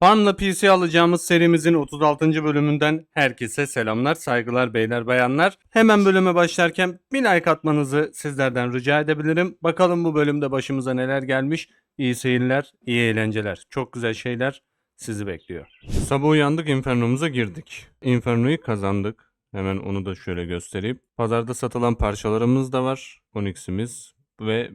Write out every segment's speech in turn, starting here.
Farmla PC alacağımız serimizin 36. bölümünden herkese selamlar, saygılar beyler bayanlar. Hemen bölüme başlarken bir like atmanızı sizlerden rica edebilirim. Bakalım bu bölümde başımıza neler gelmiş. İyi seyirler, iyi eğlenceler. Çok güzel şeyler sizi bekliyor. Sabah uyandık Inferno'muza girdik. Inferno'yu kazandık. Hemen onu da şöyle göstereyim. Pazarda satılan parçalarımız da var. Onyx'imiz ve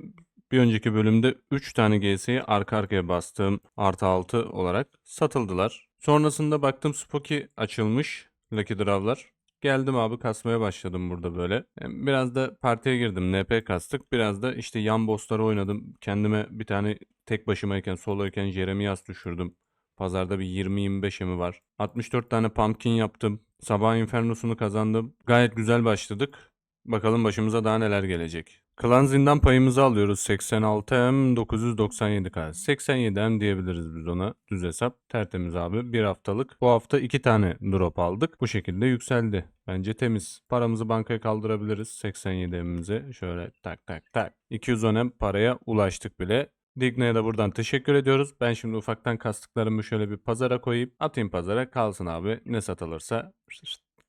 bir önceki bölümde 3 tane GS'yi arka arkaya bastığım artı 6 olarak satıldılar. Sonrasında baktım Spoki açılmış. Lucky Draw'lar. Geldim abi kasmaya başladım burada böyle. Biraz da partiye girdim. NP kastık. Biraz da işte yan bossları oynadım. Kendime bir tane tek başımayken soloyken Jeremias düşürdüm. Pazarda bir 20-25 emi var. 64 tane pumpkin yaptım. Sabah Inferno'sunu kazandım. Gayet güzel başladık. Bakalım başımıza daha neler gelecek. Klan zindan payımızı alıyoruz. 86M 997K. 87M diyebiliriz biz ona. Düz hesap. Tertemiz abi. Bir haftalık. Bu hafta iki tane drop aldık. Bu şekilde yükseldi. Bence temiz. Paramızı bankaya kaldırabiliriz. 87M'imize. Şöyle tak tak tak. 210M paraya ulaştık bile. Digna'ya da buradan teşekkür ediyoruz. Ben şimdi ufaktan kastıklarımı şöyle bir pazara koyayım. Atayım pazara kalsın abi. Ne satılırsa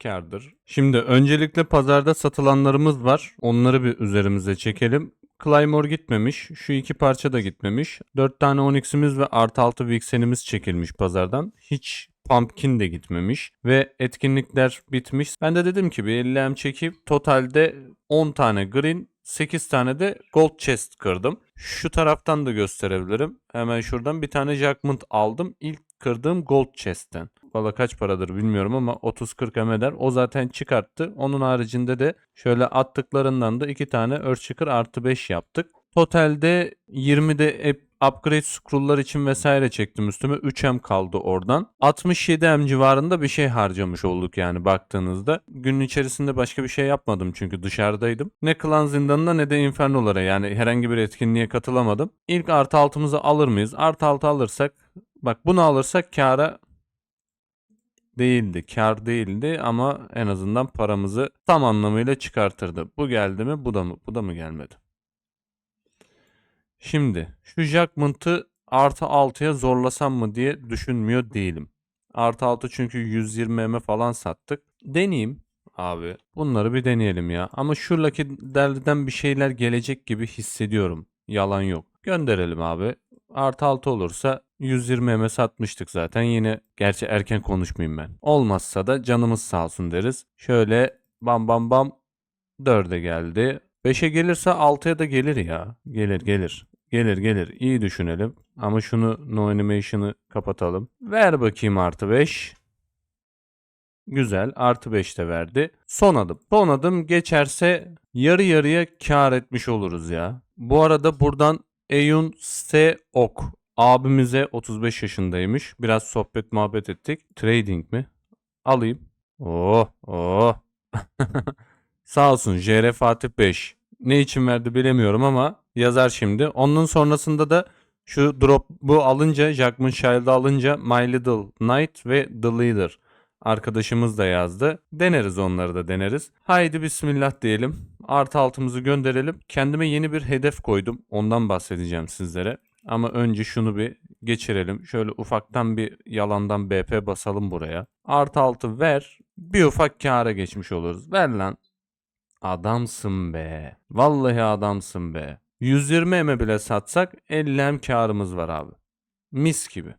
kardır. Şimdi öncelikle pazarda satılanlarımız var. Onları bir üzerimize çekelim. Claymore gitmemiş. Şu iki parça da gitmemiş. 4 tane Onyx'imiz ve artı 6 Vixen'imiz çekilmiş pazardan. Hiç Pumpkin de gitmemiş. Ve etkinlikler bitmiş. Ben de dedim ki bir 50 çekip totalde 10 tane green 8 tane de gold chest kırdım. Şu taraftan da gösterebilirim. Hemen şuradan bir tane Judgment aldım. İlk kırdığım gold chest'ten. Valla kaç paradır bilmiyorum ama 30-40 em eder. O zaten çıkarttı. Onun haricinde de şöyle attıklarından da 2 tane Earthshaker artı 5 yaptık. Totalde 20'de ep- upgrade scroll'lar için vesaire çektim üstüme. 3M kaldı oradan. 67M civarında bir şey harcamış olduk yani baktığınızda. Günün içerisinde başka bir şey yapmadım çünkü dışarıdaydım. Ne klan zindanına ne de infernolara yani herhangi bir etkinliğe katılamadım. İlk artı altımızı alır mıyız? Artı altı alırsak bak bunu alırsak kâra değildi. Kar değildi ama en azından paramızı tam anlamıyla çıkartırdı. Bu geldi mi? Bu da mı? Bu da mı gelmedi? Şimdi şu Judgment'ı artı 6'ya zorlasam mı diye düşünmüyor değilim. Artı 6 çünkü 120 M falan sattık. Deneyeyim abi. Bunları bir deneyelim ya. Ama şu Lucky bir şeyler gelecek gibi hissediyorum. Yalan yok. Gönderelim abi. Artı 6 olursa 120 M satmıştık zaten. Yine gerçi erken konuşmayayım ben. Olmazsa da canımız sağ olsun deriz. Şöyle bam bam bam 4'e geldi. 5'e gelirse 6'ya da gelir ya. Gelir gelir. Gelir gelir. İyi düşünelim. Ama şunu no animation'ı kapatalım. Ver bakayım artı 5. Güzel. Artı 5 de verdi. Son adım. Son adım geçerse yarı yarıya kar etmiş oluruz ya. Bu arada buradan Eyun Seok abimize 35 yaşındaymış. Biraz sohbet muhabbet ettik. Trading mi? Alayım. Oh oh. Sağ olsun JR Fatih 5. Ne için verdi bilemiyorum ama yazar şimdi. Onun sonrasında da şu drop bu alınca Jackman Child'ı alınca My Little Knight ve The Leader arkadaşımız da yazdı. Deneriz onları da deneriz. Haydi bismillah diyelim. Artı altımızı gönderelim. Kendime yeni bir hedef koydum. Ondan bahsedeceğim sizlere. Ama önce şunu bir geçirelim. Şöyle ufaktan bir yalandan BP basalım buraya. Artı altı ver. Bir ufak kâra geçmiş oluruz. Ver lan. Adamsın be. Vallahi adamsın be. 120 eme bile satsak 50 em karımız var abi. Mis gibi.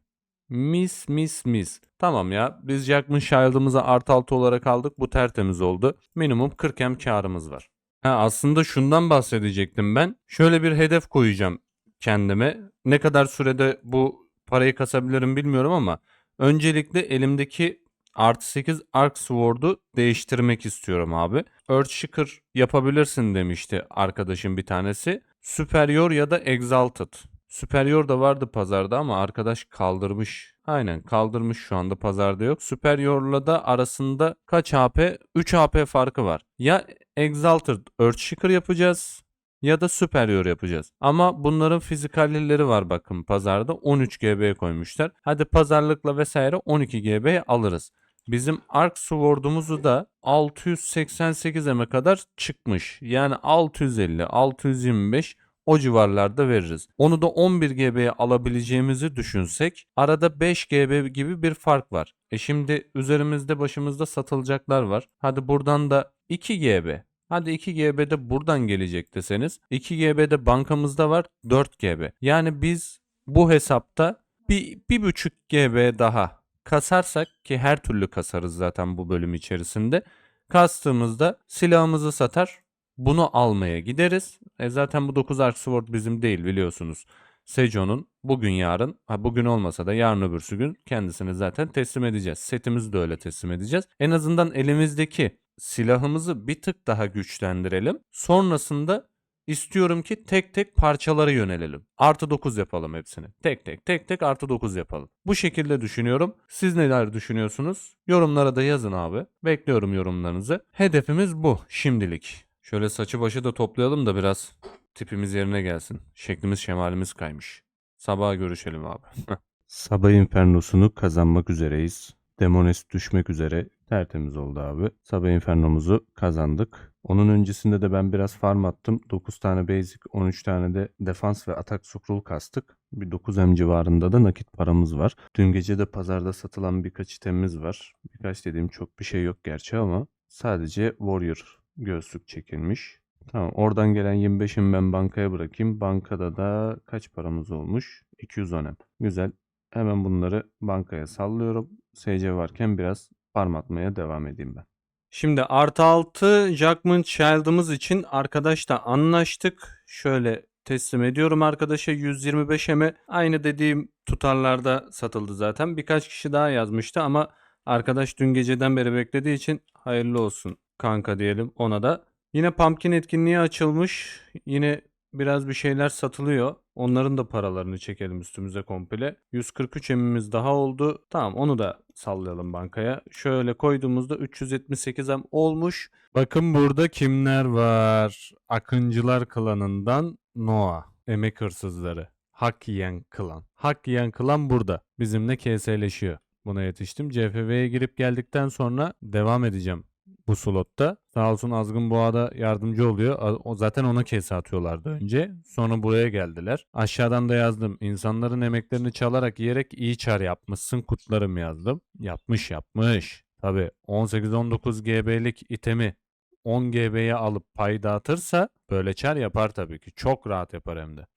Mis mis mis. Tamam ya biz Jackman Shield'ımıza artı altı olarak aldık. Bu tertemiz oldu. Minimum 40 em karımız var. Ha, aslında şundan bahsedecektim ben. Şöyle bir hedef koyacağım kendime. Ne kadar sürede bu parayı kasabilirim bilmiyorum ama öncelikle elimdeki artı 8 Arc Sword'u değiştirmek istiyorum abi. Earthshaker yapabilirsin demişti arkadaşım bir tanesi. Superior ya da Exalted. Superior da vardı pazarda ama arkadaş kaldırmış. Aynen kaldırmış şu anda pazarda yok. Superior'la da arasında kaç HP? 3 HP farkı var. Ya Exalted Earthshaker yapacağız ya da Superior yapacağız. Ama bunların fizikalleri var bakın pazarda 13 GB koymuşlar. Hadi pazarlıkla vesaire 12 GB alırız. Bizim Arc Sword'umuzu da 688 eme kadar çıkmış. Yani 650, 625 o civarlarda veririz. Onu da 11 GB'ye alabileceğimizi düşünsek arada 5 GB gibi bir fark var. E şimdi üzerimizde başımızda satılacaklar var. Hadi buradan da 2 GB. Hadi 2 GB de buradan gelecek deseniz 2 GB de bankamızda var 4 GB. Yani biz bu hesapta bir, bir buçuk GB daha kasarsak ki her türlü kasarız zaten bu bölüm içerisinde. Kastığımızda silahımızı satar bunu almaya gideriz. E zaten bu 9 Arc Sword bizim değil biliyorsunuz. Sejo'nun bugün yarın, ha bugün olmasa da yarın öbürsü gün kendisini zaten teslim edeceğiz. Setimizi de öyle teslim edeceğiz. En azından elimizdeki silahımızı bir tık daha güçlendirelim. Sonrasında istiyorum ki tek tek parçalara yönelelim. Artı 9 yapalım hepsini. Tek tek tek tek artı 9 yapalım. Bu şekilde düşünüyorum. Siz neler düşünüyorsunuz? Yorumlara da yazın abi. Bekliyorum yorumlarınızı. Hedefimiz bu şimdilik. Şöyle saçı başı da toplayalım da biraz tipimiz yerine gelsin. Şeklimiz şemalimiz kaymış. Sabaha görüşelim abi. Sabah Inferno'sunu kazanmak üzereyiz. Demones düşmek üzere tertemiz oldu abi. Sabah Inferno'muzu kazandık. Onun öncesinde de ben biraz farm attım. 9 tane basic, 13 tane de defans ve atak scroll kastık. Bir 9M civarında da nakit paramız var. Dün gece de pazarda satılan birkaç itemimiz var. Birkaç dediğim çok bir şey yok gerçi ama sadece Warrior göğüslük çekilmiş. Tamam oradan gelen 25'imi ben bankaya bırakayım. Bankada da kaç paramız olmuş? 210M. Güzel. Hemen bunları bankaya sallıyorum. SC varken biraz farm atmaya devam edeyim ben. Şimdi artı 6 Jackman Child'ımız için arkadaşla anlaştık. Şöyle teslim ediyorum arkadaşa 125M'e. Aynı dediğim tutarlarda satıldı zaten. Birkaç kişi daha yazmıştı ama arkadaş dün geceden beri beklediği için hayırlı olsun kanka diyelim ona da. Yine Pumpkin etkinliği açılmış. Yine biraz bir şeyler satılıyor. Onların da paralarını çekelim üstümüze komple. 143 emimiz daha oldu. Tamam onu da sallayalım bankaya. Şöyle koyduğumuzda 378 em olmuş. Bakın burada kimler var? Akıncılar klanından Noah. Emek hırsızları. Hak yiyen klan. Hak yiyen klan burada. Bizimle KS'leşiyor. Buna yetiştim. CFV'ye girip geldikten sonra devam edeceğim bu slotta. Sağ olsun Azgın Boğa'da yardımcı oluyor. Zaten ona kese atıyorlardı önce. Sonra buraya geldiler. Aşağıdan da yazdım. İnsanların emeklerini çalarak yiyerek iyi çar yapmışsın kutlarım yazdım. Yapmış yapmış. Tabi 18-19 GB'lik itemi 10 GB'ye alıp pay dağıtırsa böyle çar yapar tabii ki. Çok rahat yapar hem de.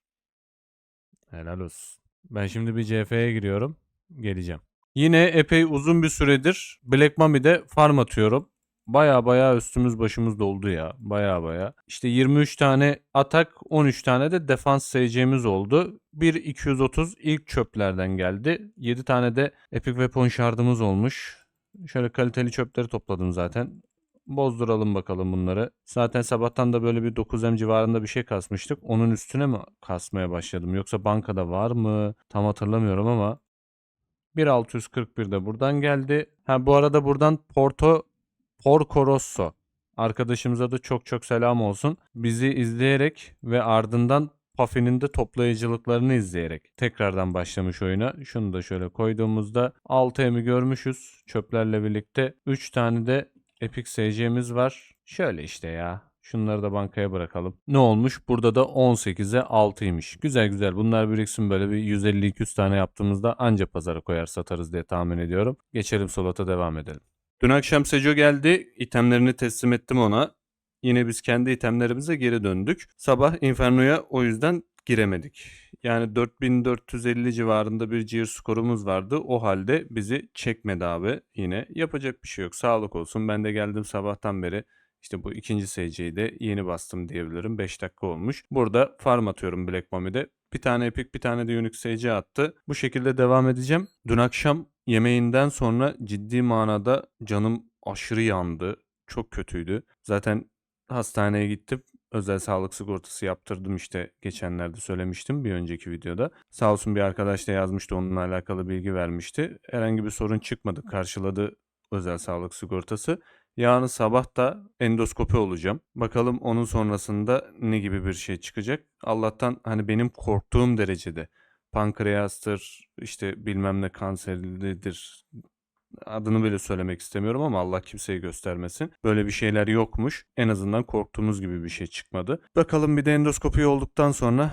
Helal olsun. Ben şimdi bir CF'ye giriyorum. Geleceğim. Yine epey uzun bir süredir Black Mummy'de farm atıyorum. Baya baya üstümüz başımız doldu ya. Baya baya. İşte 23 tane atak 13 tane de defans SC'miz oldu. 1 230 ilk çöplerden geldi. 7 tane de Epic Weapon şardımız olmuş. Şöyle kaliteli çöpleri topladım zaten. Bozduralım bakalım bunları. Zaten sabahtan da böyle bir 9M civarında bir şey kasmıştık. Onun üstüne mi kasmaya başladım? Yoksa bankada var mı? Tam hatırlamıyorum ama 1641 de buradan geldi. Ha bu arada buradan Porto Porco Rosso arkadaşımıza da çok çok selam olsun. Bizi izleyerek ve ardından Puffy'nin de toplayıcılıklarını izleyerek tekrardan başlamış oyuna. Şunu da şöyle koyduğumuzda 6M'i görmüşüz çöplerle birlikte. 3 tane de Epic SC'miz var. Şöyle işte ya. Şunları da bankaya bırakalım. Ne olmuş? Burada da 18'e 6'ymış. Güzel güzel. Bunlar biriksin böyle bir 150-200 tane yaptığımızda anca pazara koyar satarız diye tahmin ediyorum. Geçelim solata devam edelim. Dün akşam Sejo geldi. itemlerini teslim ettim ona. Yine biz kendi itemlerimize geri döndük. Sabah Inferno'ya o yüzden giremedik. Yani 4450 civarında bir gear skorumuz vardı. O halde bizi çekmedi abi yine. Yapacak bir şey yok. Sağlık olsun. Ben de geldim sabahtan beri. İşte bu ikinci SC'yi de yeni bastım diyebilirim. 5 dakika olmuş. Burada farm atıyorum Black Mummy'de. Bir tane Epic bir tane de Unique SC attı. Bu şekilde devam edeceğim. Dün akşam yemeğinden sonra ciddi manada canım aşırı yandı. Çok kötüydü. Zaten hastaneye gittim. Özel sağlık sigortası yaptırdım işte geçenlerde söylemiştim bir önceki videoda. Sağ olsun bir arkadaş da yazmıştı onunla alakalı bilgi vermişti. Herhangi bir sorun çıkmadı karşıladı özel sağlık sigortası. Yarın sabah da endoskopi olacağım. Bakalım onun sonrasında ne gibi bir şey çıkacak. Allah'tan hani benim korktuğum derecede pankreastır, işte bilmem ne kanseridir, Adını bile söylemek istemiyorum ama Allah kimseyi göstermesin. Böyle bir şeyler yokmuş. En azından korktuğumuz gibi bir şey çıkmadı. Bakalım bir de endoskopi olduktan sonra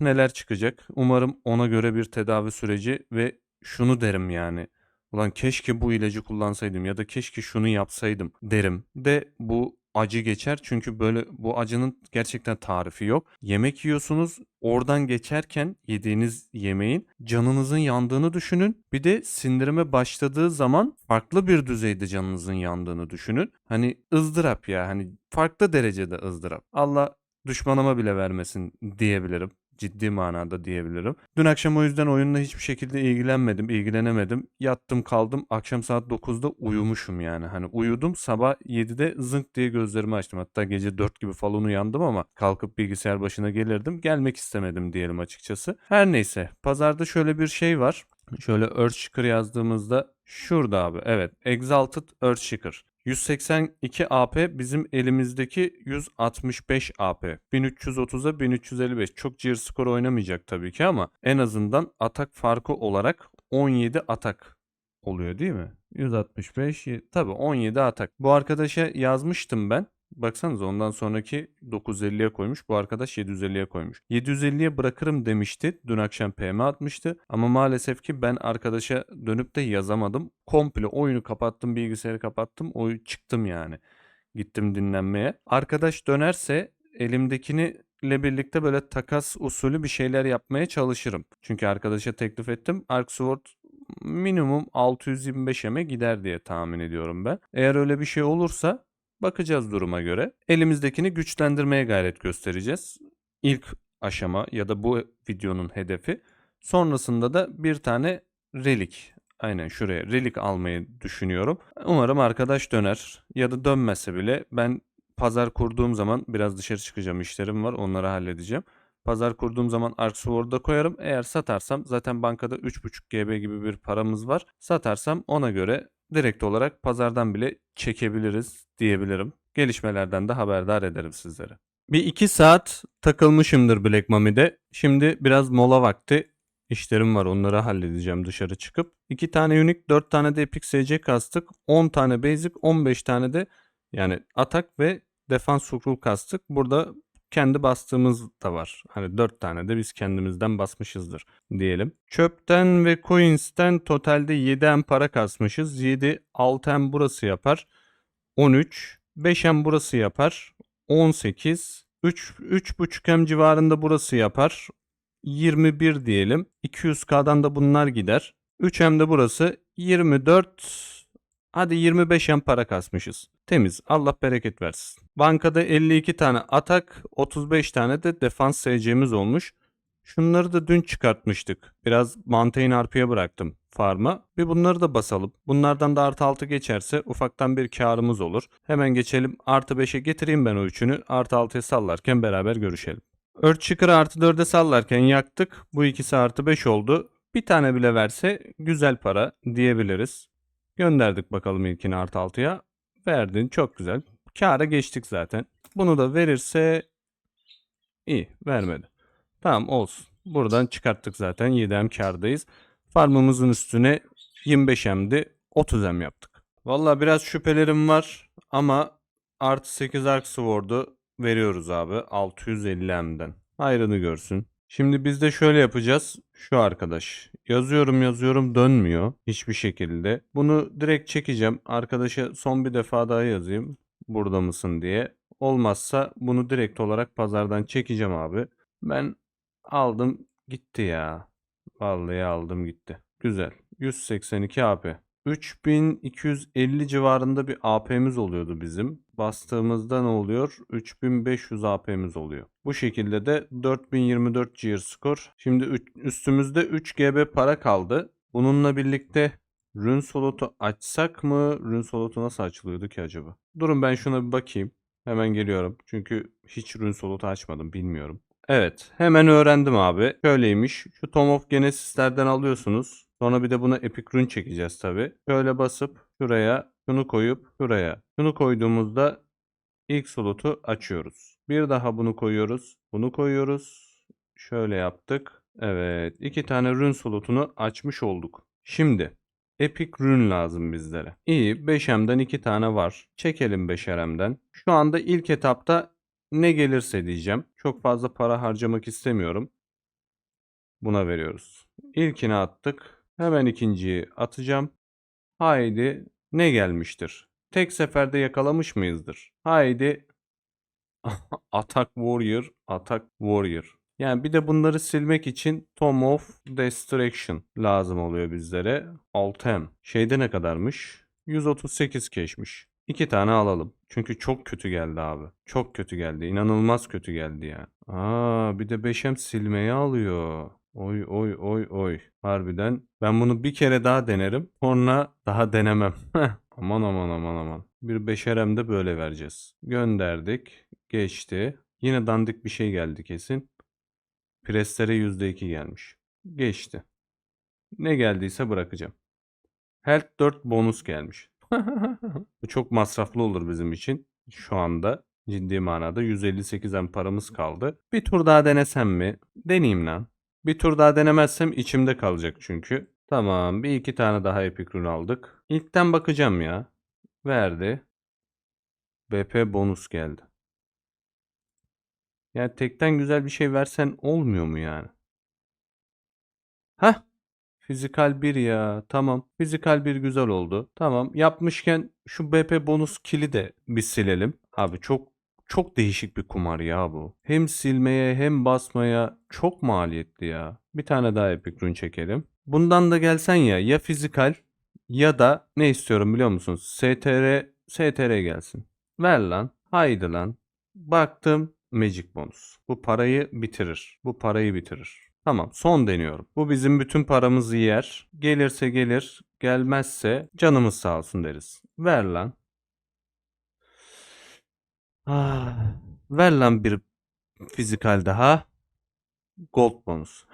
neler çıkacak. Umarım ona göre bir tedavi süreci ve şunu derim yani. Ulan keşke bu ilacı kullansaydım ya da keşke şunu yapsaydım derim. De bu acı geçer çünkü böyle bu acının gerçekten tarifi yok. Yemek yiyorsunuz oradan geçerken yediğiniz yemeğin canınızın yandığını düşünün. Bir de sindirime başladığı zaman farklı bir düzeyde canınızın yandığını düşünün. Hani ızdırap ya hani farklı derecede ızdırap. Allah düşmanıma bile vermesin diyebilirim ciddi manada diyebilirim. Dün akşam o yüzden oyunla hiçbir şekilde ilgilenmedim, ilgilenemedim. Yattım kaldım. Akşam saat 9'da uyumuşum yani. Hani uyudum sabah 7'de zınk diye gözlerimi açtım. Hatta gece 4 gibi falan uyandım ama kalkıp bilgisayar başına gelirdim. Gelmek istemedim diyelim açıkçası. Her neyse pazarda şöyle bir şey var. Şöyle Earthshaker yazdığımızda şurada abi evet Exalted Earthshaker. 182 AP bizim elimizdeki 165 AP. 1330'a 1355. Çok clear skor oynamayacak tabii ki ama en azından atak farkı olarak 17 atak oluyor değil mi? 165 tabii 17 atak. Bu arkadaşa yazmıştım ben. Baksanıza ondan sonraki 950'ye koymuş. Bu arkadaş 750'ye koymuş. 750'ye bırakırım demişti. Dün akşam PM atmıştı. Ama maalesef ki ben arkadaşa dönüp de yazamadım. Komple oyunu kapattım, bilgisayarı kapattım. Oyu çıktım yani. Gittim dinlenmeye. Arkadaş dönerse elimdekini ile birlikte böyle takas usulü bir şeyler yapmaya çalışırım. Çünkü arkadaşa teklif ettim. Ark Sword minimum 625'e gider diye tahmin ediyorum ben. Eğer öyle bir şey olursa Bakacağız duruma göre. Elimizdekini güçlendirmeye gayret göstereceğiz. İlk aşama ya da bu videonun hedefi. Sonrasında da bir tane relik Aynen şuraya relik almayı düşünüyorum. Umarım arkadaş döner ya da dönmese bile ben pazar kurduğum zaman biraz dışarı çıkacağım işlerim var onları halledeceğim. Pazar kurduğum zaman Ark Sword'da koyarım. Eğer satarsam zaten bankada 3.5 GB gibi bir paramız var. Satarsam ona göre direkt olarak pazardan bile çekebiliriz diyebilirim. Gelişmelerden de haberdar ederim sizlere. Bir iki saat takılmışımdır Black Mummy'de. Şimdi biraz mola vakti. İşlerim var onları halledeceğim dışarı çıkıp. 2 tane unique 4 tane de epic SC kastık. 10 tane basic 15 tane de yani atak ve defans scroll kastık. Burada kendi bastığımız da var. Hani 4 tane de biz kendimizden basmışızdır diyelim. Çöpten ve coins'ten totalde 7 em para kasmışız. 7 6 em burası yapar. 13 5 em burası yapar. 18 3 3.5 em civarında burası yapar. 21 diyelim. 200k'dan da bunlar gider. 3 em de burası 24 Hadi 25 em para kasmışız. Temiz. Allah bereket versin. Bankada 52 tane atak, 35 tane de defans SC'miz olmuş. Şunları da dün çıkartmıştık. Biraz Mountain RP'ye bıraktım farma. Bir bunları da basalım. Bunlardan da artı 6 geçerse ufaktan bir karımız olur. Hemen geçelim. Artı 5'e getireyim ben o üçünü. Artı 6'ya sallarken beraber görüşelim. Earthshaker'ı artı 4'e sallarken yaktık. Bu ikisi artı 5 oldu. Bir tane bile verse güzel para diyebiliriz. Gönderdik bakalım ilkini artı 6'ya. Verdin çok güzel. Kâra geçtik zaten. Bunu da verirse iyi vermedi. Tamam olsun. Buradan çıkarttık zaten 7M kârdayız. Farmımızın üstüne 25M'di 30M yaptık. Valla biraz şüphelerim var ama artı 8 Ark Sword'u veriyoruz abi 650M'den. Hayrını görsün. Şimdi biz de şöyle yapacağız. Şu arkadaş. Yazıyorum yazıyorum dönmüyor hiçbir şekilde. Bunu direkt çekeceğim. Arkadaşa son bir defa daha yazayım. Burada mısın diye. Olmazsa bunu direkt olarak pazardan çekeceğim abi. Ben aldım gitti ya. Vallahi aldım gitti. Güzel. 182 AP. 3250 civarında bir AP'miz oluyordu bizim. Bastığımızda ne oluyor? 3500 AP'miz oluyor. Bu şekilde de 4024 gear skor. Şimdi üstümüzde 3 GB para kaldı. Bununla birlikte Rune Slot'u açsak mı? Rune Slot'u nasıl açılıyordu ki acaba? Durun ben şuna bir bakayım. Hemen geliyorum. Çünkü hiç Rune Slot'u açmadım bilmiyorum. Evet hemen öğrendim abi. Şöyleymiş. Şu Tom of Genesis'lerden alıyorsunuz. Sonra bir de buna Epic Rune çekeceğiz tabi. Şöyle basıp şuraya şunu koyup şuraya. Şunu koyduğumuzda ilk slotu açıyoruz. Bir daha bunu koyuyoruz. Bunu koyuyoruz. Şöyle yaptık. Evet. iki tane rune slotunu açmış olduk. Şimdi Epic Rune lazım bizlere. İyi 5M'den 2 tane var. Çekelim 5M'den. Şu anda ilk etapta ne gelirse diyeceğim. Çok fazla para harcamak istemiyorum. Buna veriyoruz. İlkini attık. Hemen ikinciyi atacağım. Haydi ne gelmiştir? Tek seferde yakalamış mıyızdır? Haydi Attack Warrior, Attack Warrior. Yani bir de bunları silmek için Tom of Destruction lazım oluyor bizlere. Altem. Şeyde ne kadarmış? 138 keşmiş. İki tane alalım. Çünkü çok kötü geldi abi. Çok kötü geldi. İnanılmaz kötü geldi ya. Aa bir de 5M silmeyi alıyor. Oy oy oy oy. Harbiden. Ben bunu bir kere daha denerim. Sonra daha denemem. aman aman aman aman. Bir beşerem de böyle vereceğiz. Gönderdik. Geçti. Yine dandik bir şey geldi kesin. Preslere %2 gelmiş. Geçti. Ne geldiyse bırakacağım. Health 4 bonus gelmiş. Bu çok masraflı olur bizim için. Şu anda ciddi manada 158 en paramız kaldı. Bir tur daha denesem mi? Deneyeyim lan. Bir tur daha denemezsem içimde kalacak çünkü. Tamam bir iki tane daha Epic Rune aldık. İlkten bakacağım ya. Verdi. BP bonus geldi. Yani tekten güzel bir şey versen olmuyor mu yani? Hah. Fizikal 1 ya. Tamam. Fizikal 1 güzel oldu. Tamam. Yapmışken şu BP bonus kili de bir silelim. Abi çok çok değişik bir kumar ya bu. Hem silmeye hem basmaya çok maliyetli ya. Bir tane daha Epic Rune çekelim. Bundan da gelsen ya ya fizikal ya da ne istiyorum biliyor musun? STR STR gelsin. Ver lan. Haydi lan. Baktım Magic bonus. Bu parayı bitirir. Bu parayı bitirir. Tamam son deniyorum. Bu bizim bütün paramızı yer. Gelirse gelir. Gelmezse canımız sağ olsun deriz. Ver lan. Ah, ver lan bir fizikal daha. Gold bonus.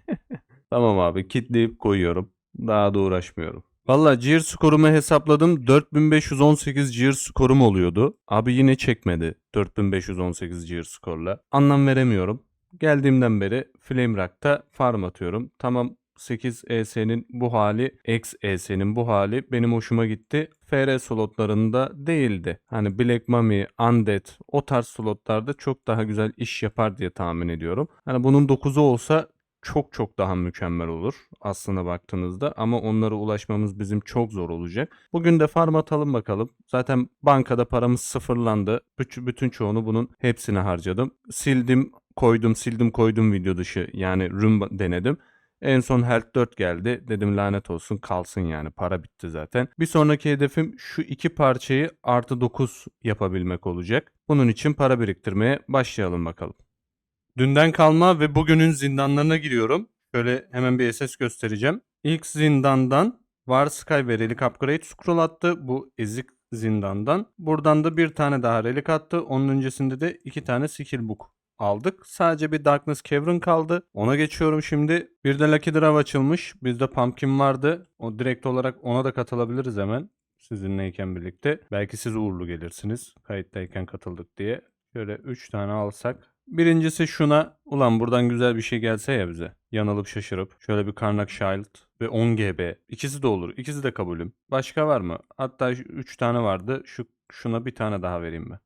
tamam abi kitleyip koyuyorum. Daha da uğraşmıyorum. Valla Gear skorumu hesapladım. 4518 Gear skorum oluyordu. Abi yine çekmedi 4518 Gear skorla. Anlam veremiyorum. Geldiğimden beri Flame Rock'ta farm atıyorum. Tamam 8 ES'nin bu hali, X ES'nin bu hali benim hoşuma gitti. FR slotlarında değildi. Hani Black Mummy, Undead o tarz slotlarda çok daha güzel iş yapar diye tahmin ediyorum. Hani bunun 9'u olsa çok çok daha mükemmel olur aslına baktığınızda ama onlara ulaşmamız bizim çok zor olacak. Bugün de farm atalım bakalım. Zaten bankada paramız sıfırlandı. Bütün, çoğunu bunun hepsine harcadım. Sildim koydum sildim koydum video dışı yani room denedim. En son Health 4 geldi. Dedim lanet olsun kalsın yani para bitti zaten. Bir sonraki hedefim şu iki parçayı artı 9 yapabilmek olacak. Bunun için para biriktirmeye başlayalım bakalım. Dünden kalma ve bugünün zindanlarına giriyorum. Şöyle hemen bir SS göstereceğim. İlk zindandan Var Sky ve Relic Upgrade scroll attı. Bu ezik zindandan. Buradan da bir tane daha Relic attı. Onun öncesinde de iki tane Skill Book aldık. Sadece bir Darkness Cavern kaldı. Ona geçiyorum şimdi. Bir de Lucky Draw açılmış. Bizde Pumpkin vardı. O direkt olarak ona da katılabiliriz hemen. Sizinleyken birlikte. Belki siz uğurlu gelirsiniz. Kayıttayken katıldık diye. Şöyle 3 tane alsak. Birincisi şuna. Ulan buradan güzel bir şey gelse ya bize. Yanılıp şaşırıp. Şöyle bir Karnak Shield ve 10 GB. İkisi de olur. İkisi de kabulüm. Başka var mı? Hatta 3 tane vardı. Şu şuna bir tane daha vereyim ben.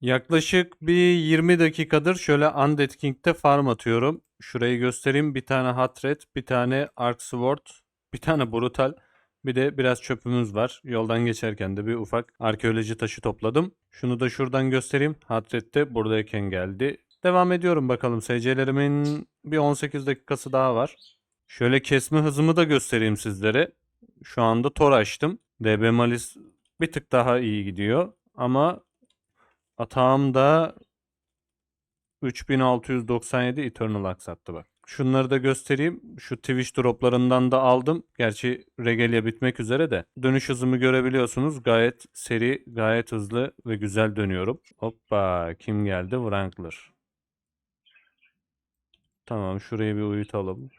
Yaklaşık bir 20 dakikadır şöyle Undead King'de farm atıyorum. Şurayı göstereyim. Bir tane Hatred, bir tane Arc Sword, bir tane Brutal. Bir de biraz çöpümüz var. Yoldan geçerken de bir ufak arkeoloji taşı topladım. Şunu da şuradan göstereyim. Hatred de buradayken geldi. Devam ediyorum bakalım. SC'lerimin bir 18 dakikası daha var. Şöyle kesme hızımı da göstereyim sizlere. Şu anda Tor açtım. DB Malis bir tık daha iyi gidiyor. Ama atağım da 3697 Eternal Axe attı bak. Şunları da göstereyim. Şu Twitch droplarından da aldım. Gerçi regalia bitmek üzere de. Dönüş hızımı görebiliyorsunuz. Gayet seri, gayet hızlı ve güzel dönüyorum. Hoppa kim geldi? Wrangler. Tamam şurayı bir uyutalım.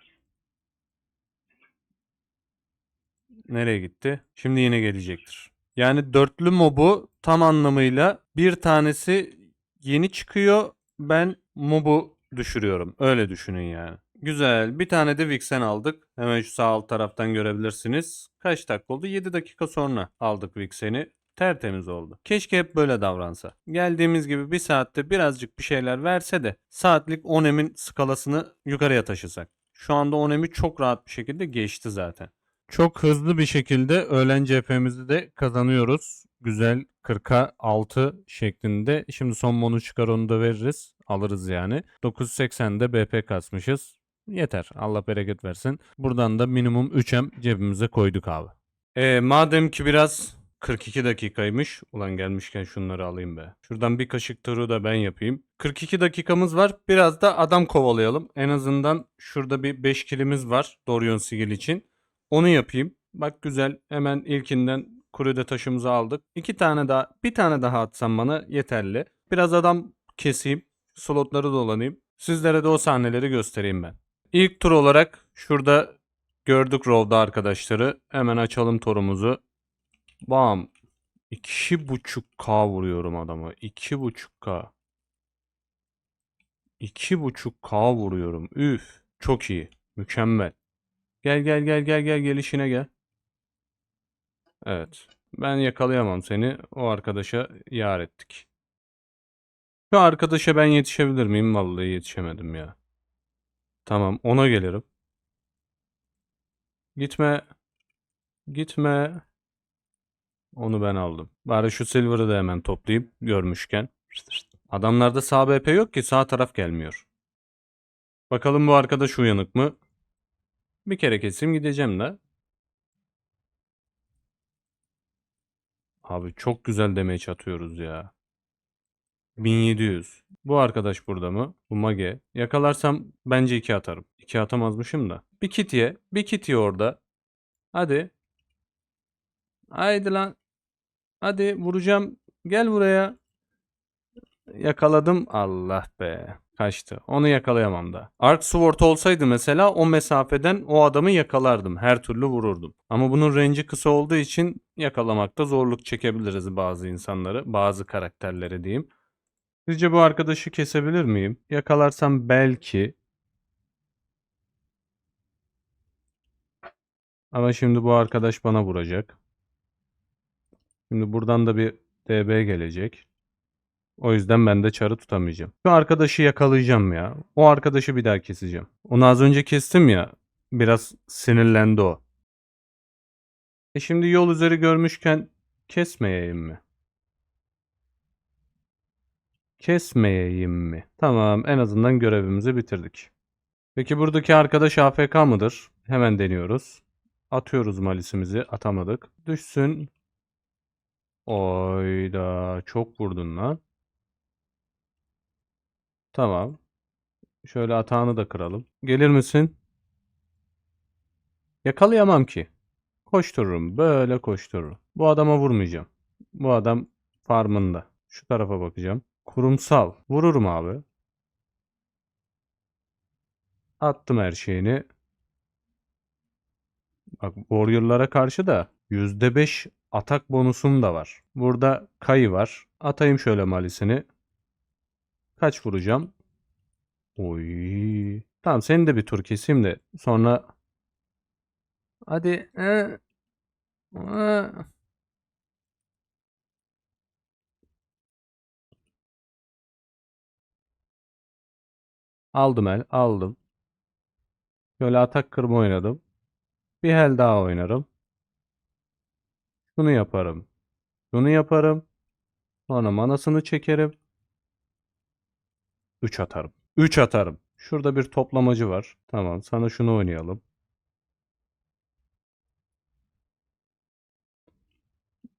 Nereye gitti? Şimdi yine gelecektir. Yani dörtlü mobu tam anlamıyla bir tanesi yeni çıkıyor. Ben mobu düşürüyorum. Öyle düşünün yani. Güzel. Bir tane de Vixen aldık. Hemen şu sağ alt taraftan görebilirsiniz. Kaç dakika oldu? 7 dakika sonra aldık Vixen'i. Tertemiz oldu. Keşke hep böyle davransa. Geldiğimiz gibi bir saatte birazcık bir şeyler verse de saatlik 10 emin skalasını yukarıya taşısak. Şu anda 10 emi çok rahat bir şekilde geçti zaten. Çok hızlı bir şekilde öğlen cephemizi de kazanıyoruz. Güzel 40'a 6 şeklinde. Şimdi son monu çıkar onu da veririz. Alırız yani. 980'de BP kasmışız. Yeter. Allah bereket versin. Buradan da minimum 3M cebimize koyduk abi. E, madem ki biraz 42 dakikaymış. Ulan gelmişken şunları alayım be. Şuradan bir kaşık turu da ben yapayım. 42 dakikamız var. Biraz da adam kovalayalım. En azından şurada bir 5 kilimiz var. Dorion Sigil için. Onu yapayım. Bak güzel. Hemen ilkinden kuride taşımızı aldık. İki tane daha, bir tane daha atsam bana yeterli. Biraz adam keseyim. Slotları dolanayım. Sizlere de o sahneleri göstereyim ben. İlk tur olarak şurada gördük Rov'da arkadaşları. Hemen açalım torumuzu. Bam. 2.5K vuruyorum adama. 2.5K. 2.5K vuruyorum. Üf. Çok iyi. Mükemmel. Gel gel gel gel gel gelişine gel. Evet. Ben yakalayamam seni. O arkadaşa yar ettik. Şu arkadaşa ben yetişebilir miyim? Vallahi yetişemedim ya. Tamam ona gelirim. Gitme. Gitme. Onu ben aldım. Bari şu silver'ı da hemen toplayayım görmüşken. Adamlarda sağ BP yok ki sağ taraf gelmiyor. Bakalım bu arkadaş uyanık mı? Bir kere keseyim gideceğim de. Abi çok güzel damage atıyoruz ya. 1700. Bu arkadaş burada mı? Bu mage. Yakalarsam bence 2 atarım. 2 atamazmışım da. Bir kit ye. Bir kit ye orada. Hadi. Haydi lan. Hadi vuracağım. Gel buraya. Yakaladım. Allah be. Kaçtı. Onu yakalayamam da. Arc Sword olsaydı mesela o mesafeden o adamı yakalardım. Her türlü vururdum. Ama bunun range'i kısa olduğu için yakalamakta zorluk çekebiliriz bazı insanları. Bazı karakterleri diyeyim. Sizce bu arkadaşı kesebilir miyim? Yakalarsam belki. Ama şimdi bu arkadaş bana vuracak. Şimdi buradan da bir DB gelecek. O yüzden ben de çarı tutamayacağım. Şu arkadaşı yakalayacağım ya. O arkadaşı bir daha keseceğim. Onu az önce kestim ya. Biraz sinirlendi o. E şimdi yol üzeri görmüşken kesmeyeyim mi? Kesmeyeyim mi? Tamam en azından görevimizi bitirdik. Peki buradaki arkadaş AFK mıdır? Hemen deniyoruz. Atıyoruz malisimizi. Atamadık. Düşsün. Oyda çok vurdun lan. Tamam. Şöyle atağını da kıralım. Gelir misin? Yakalayamam ki. Koştururum. Böyle koştururum. Bu adama vurmayacağım. Bu adam farmında. Şu tarafa bakacağım. Kurumsal. Vururum abi. Attım her şeyini. Bak Warrior'lara karşı da %5 atak bonusum da var. Burada Kayı var. Atayım şöyle malisini. Kaç vuracağım? Oy. Tamam seni de bir tur keseyim de sonra hadi ee, ee. Aldım el, aldım. Şöyle atak kırma oynadım. Bir el daha oynarım. Şunu yaparım. Şunu yaparım. Sonra manasını çekerim. 3 atarım. 3 atarım. Şurada bir toplamacı var. Tamam sana şunu oynayalım.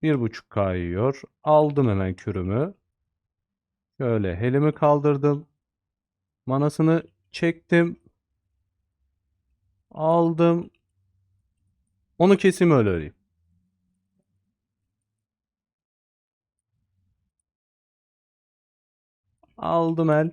Bir buçuk kayıyor. Aldım hemen kürümü. Şöyle helimi kaldırdım. Manasını çektim. Aldım. Onu kesim öyle öleyim. Aldım el.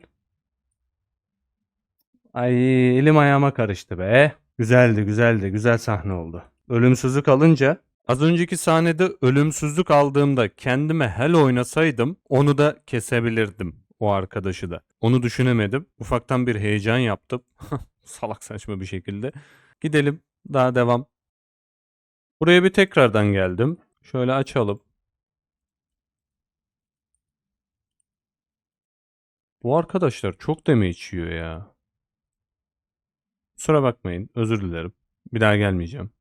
Ay elim ayağıma karıştı be. Güzeldi güzeldi güzel sahne oldu. Ölümsüzlük alınca az önceki sahnede ölümsüzlük aldığımda kendime hel oynasaydım onu da kesebilirdim o arkadaşı da. Onu düşünemedim. Ufaktan bir heyecan yaptım. Salak saçma bir şekilde. Gidelim. Daha devam. Buraya bir tekrardan geldim. Şöyle açalım. Bu arkadaşlar çok deme içiyor ya. Kusura bakmayın. Özür dilerim. Bir daha gelmeyeceğim.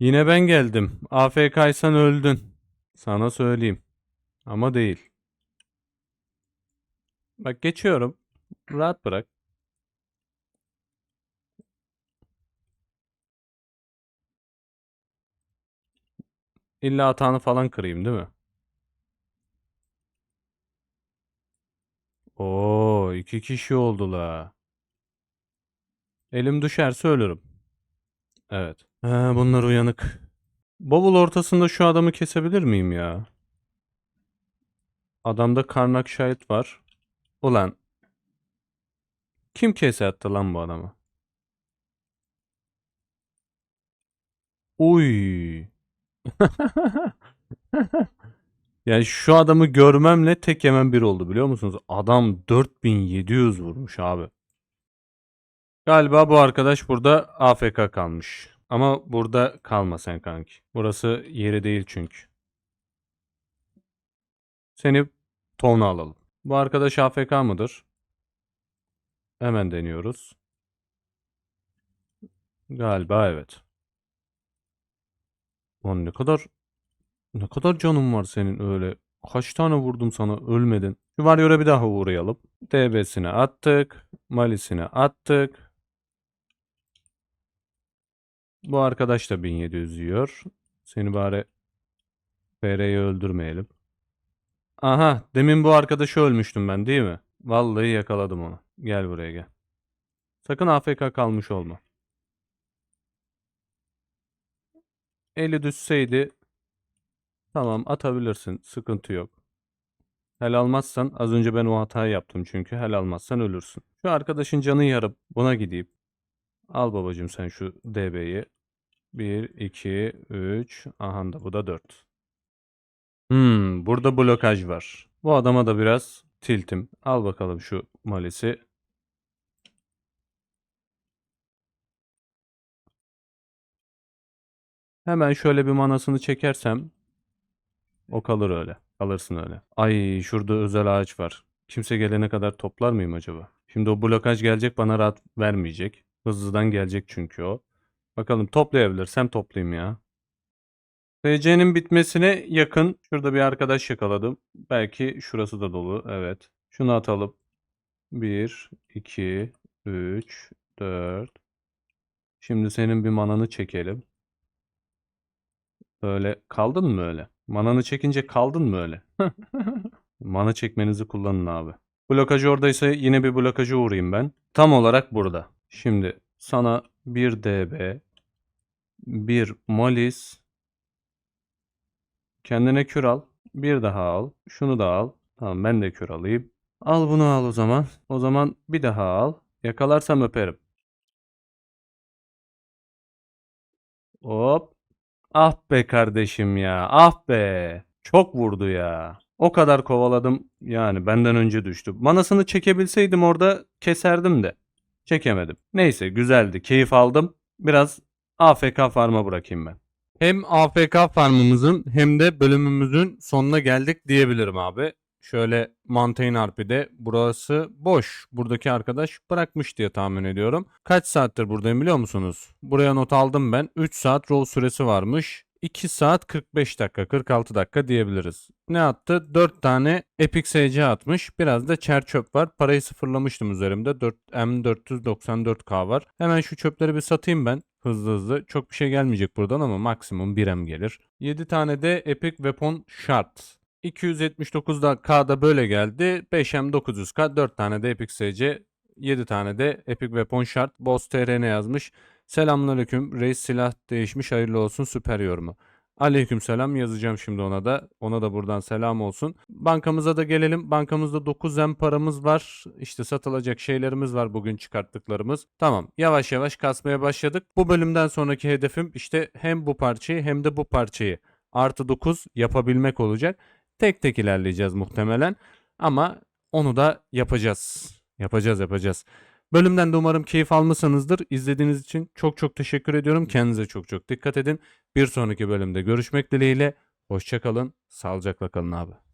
Yine ben geldim. AFK'ysan öldün. Sana söyleyeyim. Ama değil. Bak geçiyorum. Rahat bırak. İlla atağını falan kırayım değil mi? Oo, iki kişi oldular. Elim düşerse ölürüm. Evet. Ha, bunlar uyanık. Bavul ortasında şu adamı kesebilir miyim ya? Adamda karnak şahit var. Ulan. Kim kese attı lan bu adamı? Uy. Yani şu adamı görmemle tek yemen bir oldu biliyor musunuz? Adam 4700 vurmuş abi. Galiba bu arkadaş burada AFK kalmış. Ama burada kalma sen kanki. Burası yeri değil çünkü. Seni tonla alalım. Bu arkadaş AFK mıdır? Hemen deniyoruz. Galiba evet. Lan ne kadar ne kadar canın var senin öyle. Kaç tane vurdum sana ölmedin. Şu Warrior'a bir daha uğrayalım. DB'sini attık. Malisini attık. Bu arkadaş da 1700 yiyor. Seni bari FR'yi öldürmeyelim. Aha demin bu arkadaşı ölmüştüm ben değil mi? Vallahi yakaladım onu. Gel buraya gel. Sakın AFK kalmış olma. Eli düşseydi tamam atabilirsin. Sıkıntı yok. Hel almazsan az önce ben o hatayı yaptım çünkü hel almazsan ölürsün. Şu arkadaşın canı yarıp buna gideyim. Al babacım sen şu DB'yi. 1, 2, 3. Aha da bu da 4. Hmm, burada blokaj var. Bu adama da biraz tiltim. Al bakalım şu malisi. Hemen şöyle bir manasını çekersem o kalır öyle. Kalırsın öyle. Ay şurada özel ağaç var. Kimse gelene kadar toplar mıyım acaba? Şimdi o blokaj gelecek bana rahat vermeyecek. Hızlıdan gelecek çünkü o. Bakalım toplayabilirsem toplayayım ya. TC'nin bitmesine yakın. Şurada bir arkadaş yakaladım. Belki şurası da dolu. Evet. Şunu atalım. 1, 2, 3, 4. Şimdi senin bir mananı çekelim. Böyle kaldın mı öyle? Mananı çekince kaldın mı öyle? Mana çekmenizi kullanın abi. Blokajı oradaysa yine bir blokaja uğrayayım ben. Tam olarak burada. Şimdi sana 1 DB, 1 Malis, kendine kür al, bir daha al, şunu da al. Tamam ben de kür alayım. Al bunu al o zaman. O zaman bir daha al. Yakalarsam öperim. Hop. Ah be kardeşim ya. Ah be. Çok vurdu ya. O kadar kovaladım. Yani benden önce düştü. Manasını çekebilseydim orada keserdim de. Çekemedim. Neyse güzeldi. Keyif aldım. Biraz AFK farma bırakayım ben. Hem AFK farmımızın hem de bölümümüzün sonuna geldik diyebilirim abi. Şöyle Mountain Harpy'de burası boş. Buradaki arkadaş bırakmış diye tahmin ediyorum. Kaç saattir buradayım biliyor musunuz? Buraya not aldım ben. 3 saat roll süresi varmış. 2 saat 45 dakika 46 dakika diyebiliriz. Ne attı? 4 tane Epic SC atmış. Biraz da çer çöp var. Parayı sıfırlamıştım üzerimde. 4 M494K var. Hemen şu çöpleri bir satayım ben. Hızlı hızlı. Çok bir şey gelmeyecek buradan ama maksimum 1M gelir. 7 tane de Epic Weapon Shard. 279'da K'da böyle geldi. 5M 900K. 4 tane de Epic SC. 7 tane de Epic Weapon Shard. Boss TRN yazmış. Selamünaleyküm. Reis silah değişmiş. Hayırlı olsun. Süper yorumu. Aleyküm selam yazacağım şimdi ona da. Ona da buradan selam olsun. Bankamıza da gelelim. Bankamızda 9M paramız var. İşte satılacak şeylerimiz var bugün çıkarttıklarımız. Tamam yavaş yavaş kasmaya başladık. Bu bölümden sonraki hedefim işte hem bu parçayı hem de bu parçayı artı 9 yapabilmek olacak. Tek tek ilerleyeceğiz muhtemelen. Ama onu da yapacağız. Yapacağız yapacağız. Bölümden de umarım keyif almışsınızdır. İzlediğiniz için çok çok teşekkür ediyorum. Kendinize çok çok dikkat edin. Bir sonraki bölümde görüşmek dileğiyle. Hoşçakalın. Sağlıcakla kalın abi.